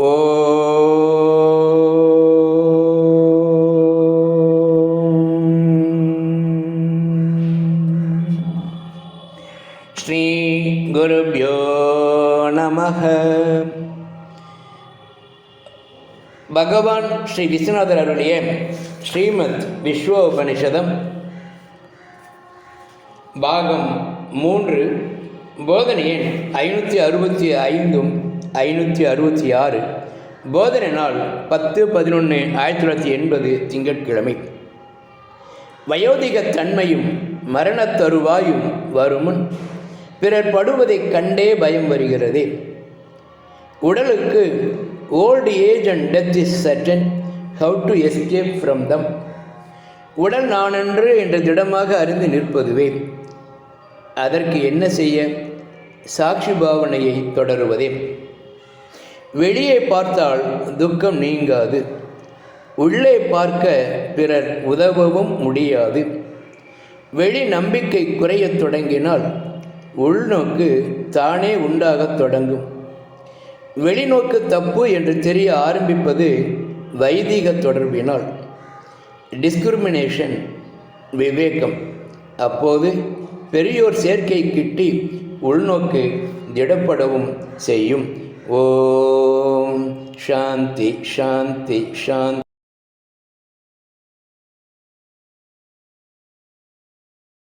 ஸ்ரீ குருப்யோ நமः பகவான் ஸ்ரீ விஸ்வநாதர் அருளிய ஸ்ரீமத் விஸ்வோபனிஷதம் பாகம் மூன்று போதனையின் ஐநூற்றி அறுபத்தி ஐந்தும் ஐநூற்றி அறுபத்தி ஆறு. போதனை நாள் பத்து பதினொன்று ஆயிரத்தி தொள்ளாயிரத்தி எண்பது திங்கட்கிழமை. வயோதிக தன்மையும் மரணத் தருவாயும் வருமுன் பிறர் படுவதைக் கண்டே பயம் வருகிறது. உடலுக்கு old age and death is certain how to escape from them உடல் நானன்று என்று திடமாக அறிந்து நிற்பதுவே. அதற்கு என்ன செய்ய? சாட்சி பாவனையை தொடருவதே. வெளியே பார்த்தால் துக்கம் நீங்காது. உள்ளே பார்க்க பிறர் உதவவும் முடியாது. வெளி நம்பிக்கை குறையத் தொடங்கினால் உள்நோக்கு தானே உண்டாகத் தொடங்கும். வெளிநோக்கு தப்பு என்று தெரிய ஆரம்பிப்பது வைதிக தொடர்பினால். டிஸ்கிரிமினேஷன் விவேகம். அப்போது பெரியோர் சேர்க்கை கிட்டி உள்நோக்கு திடப்படவும் செய்யும். ஓ ಶಾಂತಿ ಶಾಂತಿ ಶಾಂತಿ